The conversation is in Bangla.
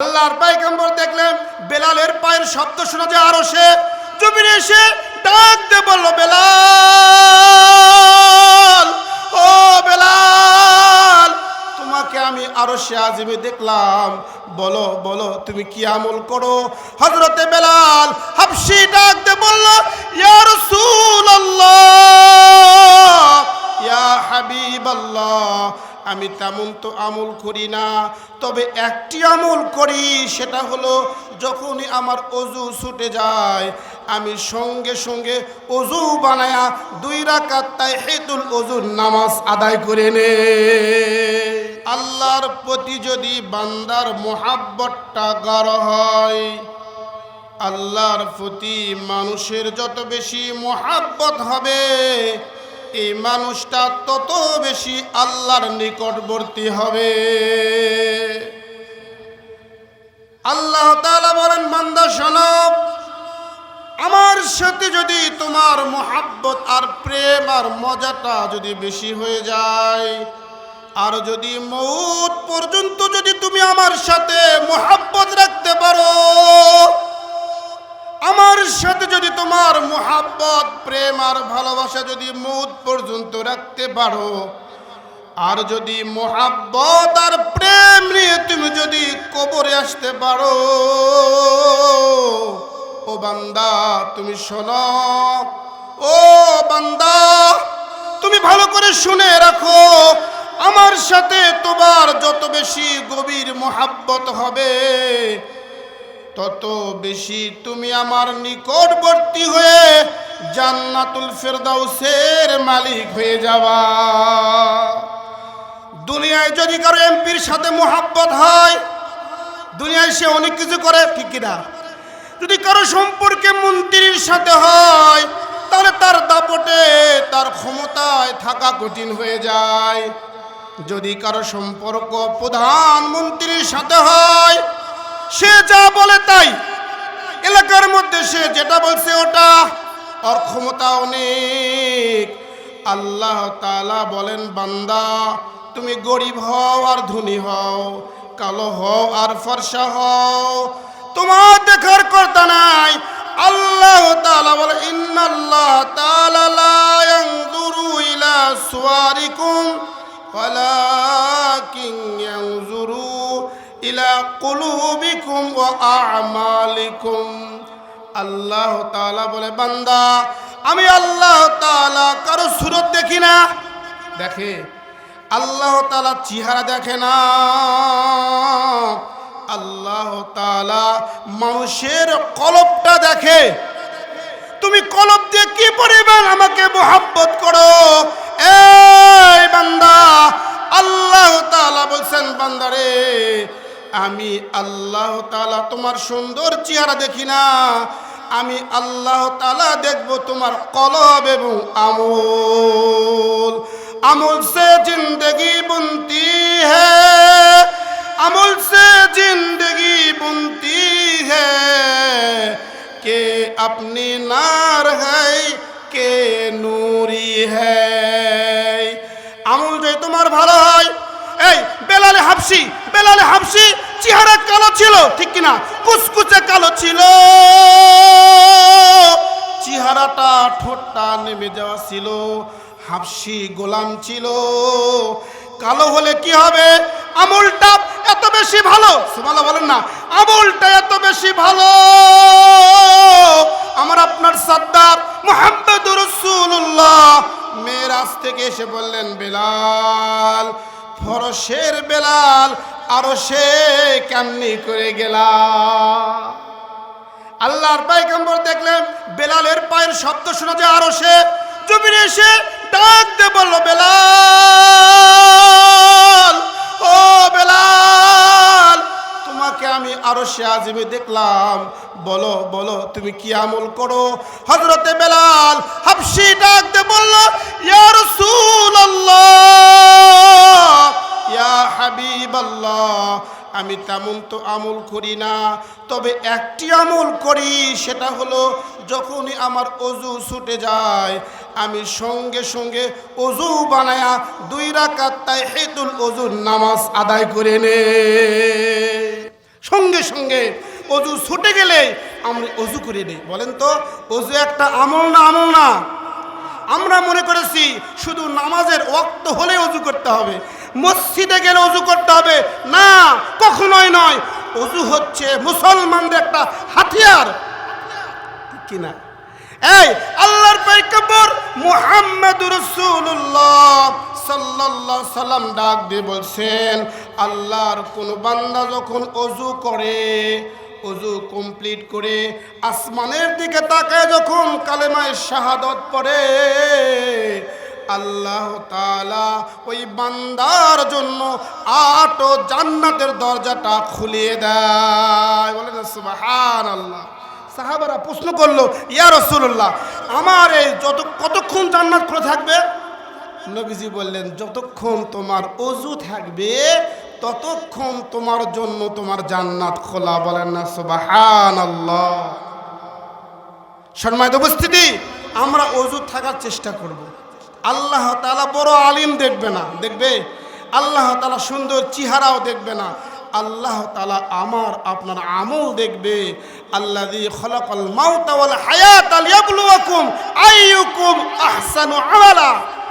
আল্লাহর পায়গম্বর দেখলেন, বেলালের পায়ের শব্দ শোনা যায় আরও সে জমিনে এসে ডাক দে বলল, বেলাল, ও বেলাল, তোমাকে আমি আরও সে আজিমে দেখলাম। বলো বলো, তুমি কি আমল করো? হজরতে বেলাল হাফসি ডাক দে বলল, ইয়া রাসূলুল্লাহ। হাবিবাল্লাহ, আমি তেমন তো আমল করি না। তবে একটি আমল করি, সেটা হলো যখনই আমার অজু ছুটে যায়, আমি সঙ্গে সঙ্গে অজু বানায়া দুই রাকাত তাই হেতুল অজুর নামাজ আদায় করে নে আল্লাহর প্রতি যদি বান্দার মোহাব্বতটা গড় হয়, আল্লাহর প্রতি মানুষের যত বেশি মোহাব্বত হবে এই মানুষটা তত বেশি আল্লাহর নিকটবর্তী হবে। আল্লাহ তাআলা বলেন, বান্দা শোনব আমার সাথে যদি তোমার মোহাব্বত আর প্রেম আর মজাটা যদি বেশি হয়ে যায়, আর যদি মৌত পর্যন্ত যদি তুমি আমার সাথে মোহাব্বত রাখতে পারো আমার সাথে যদি তোমার মোহাব্বত, প্রেম আর ভালোবাসা যদি মুদ পর্যন্ত রাখতে পারো, আর যদি মোহাব্বত আর প্রেম নিয়ে তুমি যদি কবরে আসতে পারো, ও বান্দা, তুমি শোনো, ও বান্দা, তুমি ভালো করে শুনে রাখো, আমার সাথে তোমার যত বেশি গভীর মোহাব্বত হবে তত বেশি তুমি আমার নিকটবর্তী হয়ে জান্নাতুল ফেরদাউসের মালিক হয়ে যাবা। দুনিয়ায় যদি কারও এমপির সাথে মোহাব্বত হয়, দুনিয়ায় সে অনেক কিছু করে, ঠিক কিনা? যদি কারও সম্পর্কে মন্ত্রীর সাথে হয়, তাহলে তার দাপটে, তার ক্ষমতায় থাকা কঠিন হয়ে যায়। যদি কারও সম্পর্ক প্রধানমন্ত্রীর সাথে হয় সে যা বলে তাই। এলাকার মধ্যে সে যেটা বলছে ওটা। ওর ক্ষমতা অনেক আল্লাহ তালা বলেন, বান্দা, তুমি গরিব হও আর ধনী হও, কালো হও আর ফর্সা হও। তোমার দেখার কর্তা নাই। আল্লাহ তাআলা বলে, ইন্নাল্লাহ তাআলা লা ইলা সুওয়ারিকুম ওয়ালাকিন ইয়ানজুরু। কুলুবিকুম আ'মালিকুম আল্লাহ তাআলা বলে, বান্দা, আমি আল্লাহ তাআলা কারও সুরত দেখি না। দেখে, আল্লাহ তাআলা চেহারা দেখে না। আল্লাহ তাআলা মানুষের কলবটা দেখে। তুমি কলব দিয়ে কি পরিমাণ আমাকে মোহাব্বত করো? এই বান্দা, আল্লাহ তাআলা বলছেন বান্দারে আমি আল্লাহ তালা তোমার সুন্দর চেহারা দেখি না। আমি আল্লাহ তালা দেখব তোমার কলব এবং আমল। আমল সে জিন্দগি বুনতি হে। আমল সে জিন্দগি বুনতি হে। কে আপনি নার হাই কে নুরি হ্যায় আমল যে তোমার ভালো হয়, এই বেলালে হাফসি বেলালে হাফসি, চেহারা কালো ছিল, ঠিক কিনা? কুচকুচে কালো ছিল। চেহারাটা ঠোঁটটা নেমে যাওয়া ছিল, হাফসি গোলাম ছিল। কালো হলে কি হবে? আমলটা এত বেশি ভালো, সুবহানাল্লাহ বলেন না, আমলটা এত বেশি ভালো। আমার আপনার সাদ্দার মুহাম্মদুর রাসূলুল্লাহ। মেরাজ থেকে এসে বললেন, বেলাল ফরসের বেলাল আরও সে কেমনি করে গেলা? আল্লাহর পায়গম্বর দেখলেন, বেলালের পায়ের শব্দ শোনা যায় আরও সে, জমিনে এসে ডাক দে বলল, বেলাল, ও বেলাল, তোমাকে আমি আরও সে আজিমে দেখলাম। বলো বলো, তুমি কি আমল করো? হজরতে বেলাল হাফসি ডাক দে বলল, ইয়া রাসূলুল্লাহ। আমি তেমন তো আমল করি না। তবে একটি আমল করি, সেটা হলো যখনই আমার অজু ছুটে যায়, আমি সঙ্গে সঙ্গে অজু বানায়া দুই রাকাত তাই হেতুল অজুর নামাজ আদায় করে নে সঙ্গে সঙ্গে অজু ছুটে গেলে আমরা অজু করে দিই বলেন তো, অজু একটা আমল না আমল না? আমরা মনে করেছি শুধু নামাজের ওয়াক্ত হলে অজু করতে হবে। মসজিদে গেলে অজু করতে হবে। না, কখনোই নয়। অজু হচ্ছে মুসলমানদের একটা হাতিয়ার। কিনা? এই, আল্লাহর পয়গম্বর মুহাম্মদুর রাসূলুল্লাহ সাল্লাল্লাহু সাল্লাম ডাক দিয়ে বলছেন, আল্লাহর কোন বান্দা যখন অজু করে, অজু কমপ্লিট করে আসমানের দিকে তাকায় যখন কালেমায় শাহাদত পড়ে আল্লাহ তাআলা ওই বান্দার জন্য আট জান্নাতের দরজাটা খুলিয়ে দেয়। বলেন সুবহানাল্লাহ। সাহাবারা প্রশ্ন করল, ইয়া রসুল্লাহ আমার এই যত, কতক্ষণ জান্নাত খোলা থাকবে? নবীজি বললেন, যতক্ষণ তোমার অজু থাকবে, ততক্ষণ তোমার জন্য তোমার জান্নাত খোলা। বলেন না সুবাহান আল্লাহ সম্মানিত উপস্থিতি, আমরা অজু থাকার চেষ্টা করব। আল্লাহ তালা বড় আলিম দেখবে না, দেখবে? আল্লাহ তালা সুন্দর চেহারাও দেখবে না। আল্লাহ তালা আমার, আপনার আমল দেখবে। আল্লাহ